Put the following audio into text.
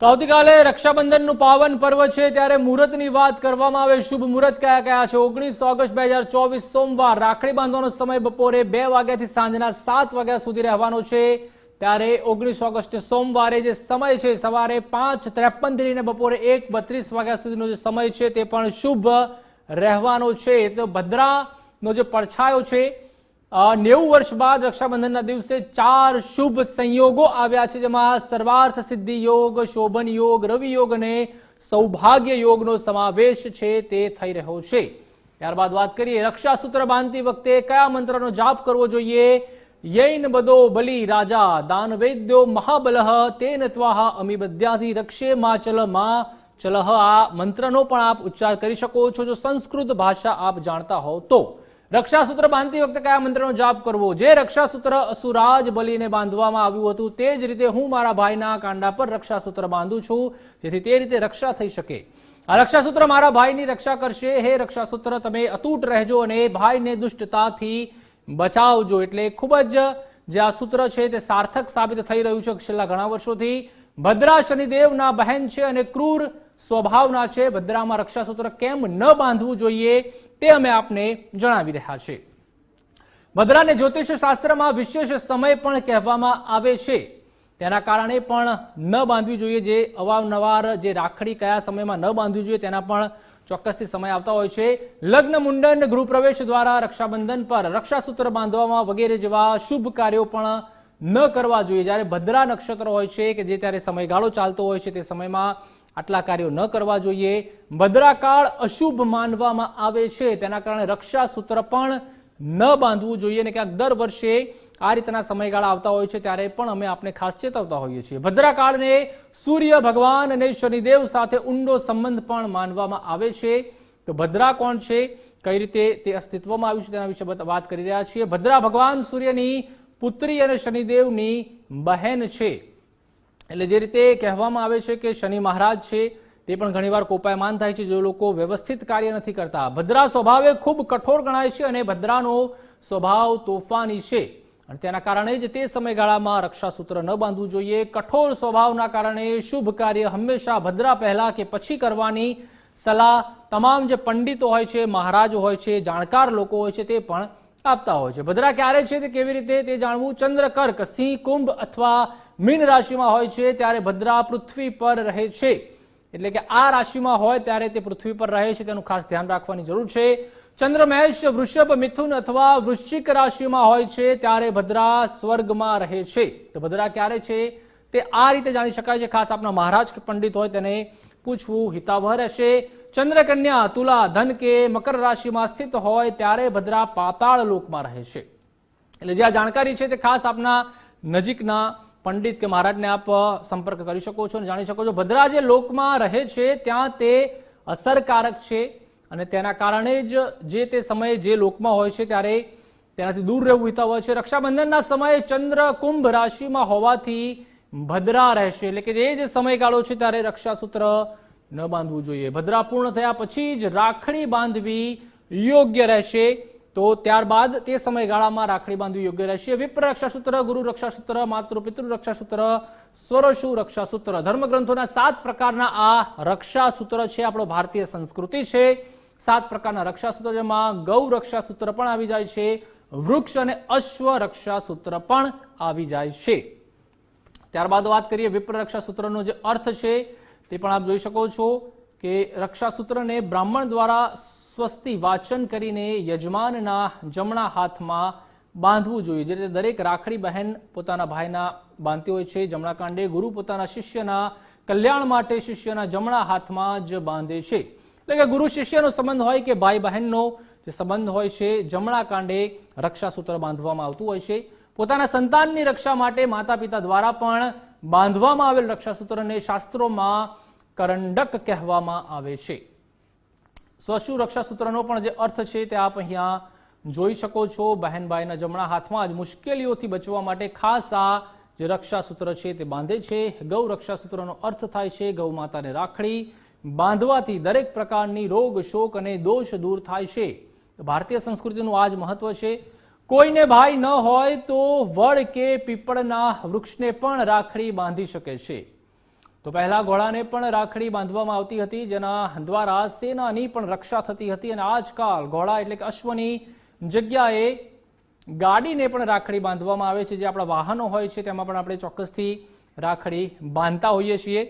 તો આવતીકાલે રક્ષાબંધનનું પાવન પર્વ છે, ત્યારે મુહૂર્તની વાત કરવામાં આવે. શુભ મુહૂર્ત કયા કયા છે? ઓગણીસ ઓગસ્ટ બે હજાર ચોવીસ સોમવાર રાખડી બાંધવાનો સમય બપોરે બે વાગ્યાથી સાંજના સાત વાગ્યા સુધી રહેવાનો છે. ત્યારે ઓગણીસ ઓગસ્ટ સોમવારે જે સમય છે, સવારે પાંચ ત્રેપનથી લઈને બપોરે એક બત્રીસ વાગ્યા સુધીનો જે સમય છે, તે પણ શુભ રહેવાનો છે. તો ભદ્રાનો જે પડછાયો છે નેવું વર્ષ બાદ રક્ષાબંધનના દિવસે ચાર શુભ સંયોગો આવ્યા છે, જેમાં સર્વાર્થ સિદ્ધિ યોગ, શોભન યોગ, રવિ યોગ અને સૌભાગ્ય યોગનો સમાવેશ છે, તે થઈ રહ્યો છે. ત્યારબાદ વાત કરીએ, રક્ષાસૂત્ર બાંધતી વખતે કયા મંત્રનો જાપ કરવો જોઈએ? યૈન બદો બલી રાજા દાનવેદ્યો મહાબલહ, તેન ત્વાહ અમિબદ્યાથી રક્ષે માચલ મા ચલહ આ મંત્રનો પણ આપ ઉચ્ચાર કરી શકો છો, જો સંસ્કૃત ભાષા આપ જાણતા હો તો. રક્ષાસૂત્ર બાંધતી વખતે કયા મંત્રનો જાપ કરવો? જે રક્ષાસૂત્ર અસુરાજ બલીને બાંધવામાં આવ્યું હતું, તે જ રીતે હું મારા ભાઈના કાંડા પર રક્ષાસૂત્ર બાંધું છું, જેથી તે રીતે રક્ષા થઈ શકે. આ રક્ષાસૂત્ર મારા ભાઈની રક્ષા કરશે. હે રક્ષાસૂત્ર, તમે અતૂટ રહેજો અને ભાઈને દુષ્ટતાથી બચાવજો. એટલે ખૂબ જ જે આ સૂત્ર છે તે સાર્થક સાબિત થઈ રહ્યું છે છેલ્લા ઘણા વર્ષોથી. ભદ્રા શનિદેવના બહેન છે અને ક્રૂર સ્વભાવના છે, ભદ્રામાં રક્ષાસૂત્ર કેમ ન બાંધવું જોઈએ તે અમે આપને જણાવી રહ્યા છે ભદ્રાને જ્યોતિષ શાસ્ત્રમાં વિશેષ સમય પણ કહેવામાં આવે છે. તેના કારણે પણ ન બાંધવી જોઈએ જે અવારનવાર જે રાખડી કયા સમયમાં ન બાંધવી જોઈએ તેના પણ ચોક્કસથી સમય આવતા હોય છે. લગ્ન મુંડન ગૃહપ્રવેશ દ્વારા રક્ષાબંધન પર રક્ષાસૂત્ર બાંધવામાં વગેરે જેવા શુભ કાર્યો પણ ન કરવા જોઈએ. જ્યારે ભદ્રા નક્ષત્ર હોય છે કે જે ત્યારે સમયગાળો ચાલતો હોય છે, તે સમયમાં આટલા કાર્યો ન કરવા જોઈએ. ભદ્રાકાળ અશુભ માનવામાં આવે છે. તેના કારણે રક્ષા સૂત્ર પણ ન બાંધવું જોઈએ અને ક્યાંક દર વર્ષે આ રીતના સમયગાળા આવતા હોય છે ત્યારે પણ અમે આપણે ખાસ ચેતવતા હોઈએ છીએ. ભદ્રાકાળને સૂર્ય ભગવાન અને શનિદેવ સાથે ઊંડો સંબંધ પણ માનવામાં આવે છે. તો ભદ્રા કોણ છે? કઈ રીતે તે અસ્તિત્વમાં આવ્યું છે તેના વિશે વાત કરી રહ્યા છીએ. ભદ્રા ભગવાન સૂર્યની પુત્રી અને શનિદેવની બહેન છે. એટલે જે રીતે કહેવામાં આવે છે કે શનિ મહારાજ છે, તે પણ ઘણીવાર કોપાયમાન થાય છે, જે લોકો વ્યવસ્થિત કાર્ય નથી કરતા. ભદ્રા સ્વભાવે ખૂબ કઠોર ગણાય છે અને ભદ્રાનો સ્વભાવ તોફાની છે. અને તેના કારણે જ તે સમયગાળામાં રક્ષાસૂત્ર ન બાંધવું જોઈએ. કઠોર સ્વભાવના કારણે શુભ કાર્ય હંમેશા ભદ્રા પહેલા કે પછી કરવાની સલાહ તમામ જે પંડિતો હોય છે, મહારાજ હોય છે, જાણકાર લોકો હોય છે, તે પણ આપતા હોય છે. ભદ્રા ક્યારે છે તે કેવી રીતે તે જાણવું? ચંદ્ર કર્ક સિંહ કુંભ અથવા મીન રાશિમાં હોય છે, ત્યારે ભદ્રા પૃથ્વી પર રહે છે. એટલે કે આ રાશિમાં હોય ત્યારે તે પૃથ્વી પર રહે છે, તેનું ખાસ ધ્યાન રાખવાની જરૂર છે. ચંદ્ર, મહેશ, વૃષભ, મિથુન અથવા વૃશ્ચિક રાશિમાં હોય છે, ત્યારે ભદ્રા સ્વર્ગમાં રહે છે. તો ભદ્રા ક્યારે છે? તે આ રીતે જાણી શકાય છે. ખાસ આપણા મહારાજ પંડિત હોય તેને પૂછવું હિતાવહ રહેશે. ચંદ્રકન્યા, તુલા, ધન કે મકર રાશિમાં સ્થિત હોય ત્યારે ભદ્રા પાતાળ લોકમાં રહે છે. એટલે જે આ જાણકારી છે તે ખાસ આપના નજીકના પંડિત કે મહારાજને આપ સંપર્ક કરી શકો છો અને જાણી શકો છો. ભદ્રા જે લોકમાં રહે છે, ત્યાં તે અસરકારક છે અને તેના કારણે જ જે તે સમયે જે લોકમાં હોય છે, ત્યારે તેનાથી દૂર રહેવું હિતાવહ છે. રક્ષાબંધનના સમયે ચંદ્ર કુંભ રાશિમાં હોવાથી ભદ્રા રહેશે. એટલે કે એ જે સમયગાળો છે, ત્યારે રક્ષાસૂત્ર ન બાંધવું જોઈએ. ભદ્રા પૂર્ણ થયા પછી જ રાખડી બાંધવી યોગ્ય રહેશે. તો ત્યારબાદ તે સમયગાળામાં રાખડી બાંધવી યોગ્ય રહેશે. વિપ્ર રક્ષાસૂત્ર, ગુરુ રક્ષાસૂત્ર, માતૃ, પિતૃ રક્ષાસૂત્ર, સ્વરશુ રક્ષાસૂત્ર ધર્મગ્રંથોના સાત પ્રકારના આ રક્ષાસૂત્ર છે. આપણો ભારતીય સંસ્કૃતિ છે. સાત પ્રકારના રક્ષાસૂત્ર જેમાં ગૌ રક્ષાસૂત્ર પણ આવી જાય છે. વૃક્ષ અને અશ્વ રક્ષાસૂત્ર પણ આવી જાય છે. ત્યારબાદ વાત કરીએ વિપ્ર રક્ષાસૂત્રનો જે અર્થ છે તે પણ આપ જોઈ શકો છો કે રક્ષાસૂત્રને બ્રાહ્મણ દ્વારા સ્વસ્તિ વાચન કરીને યજમાનના જમણા હાથમાં બાંધવું જોઈએ. જે રીતે દરેક રાખડી બહેન પોતાના ભાઈના બાંધતી હોય છે, જમણા કાંડે ગુરુ પોતાના શિષ્યના કલ્યાણ માટે શિષ્યના જમણા હાથમાં જ બાંધે છે. એટલે કે ગુરુ શિષ્યનો સંબંધ હોય કે ભાઈ બહેનનો જે સંબંધ હોય છે, જમણા કાંડે રક્ષાસૂત્ર બાંધવામાં આવતું હોય છે. પોતાના સંતાનની રક્ષા માટે માતા પિતા દ્વારા પણ બાંધવામાં આવેલ રક્ષાસૂત્રને શાસ્ત્રોમાં કરંડક કહેવામાં આવે છે. સ્વશુ રક્ષાસૂત્રનો પણ જે અર્થ છે તે આપ અહીંયા જોઈ શકો છો. બહેનભાઈના જમણા હાથમાં જ મુશ્કેલીઓથી બચવા માટે ખાસ આ જે રક્ષાસૂત્ર છે તે બાંધે છે. ગૌ રક્ષાસૂત્રનો અર્થ થાય છે ગૌ માતાને રાખડી બાંધવાથી દરેક પ્રકારની રોગ, શોક અને દોષ દૂર થાય છે. ભારતીય સંસ્કૃતિનું આ જ મહત્વ છે. કોઈને ભાઈ ન હોય તો વડ કે પીપળના વૃક્ષને પણ રાખડી બાંધી શકે છે. તો પહેલા ઘોડાને પણ રાખડી બાંધવામાં આવતી હતી, જેના દ્વારા સેનાની પણ રક્ષા થતી હતી અને આજકાલ ઘોડા એટલે કે અશ્વની જગ્યાએ ગાડીને પણ રાખડી બાંધવામાં આવે છે. જે આપણા વાહનો હોય છે, તેમાં પણ આપણે ચોક્કસથી રાખડી બાંધતા હોઈએ છીએ.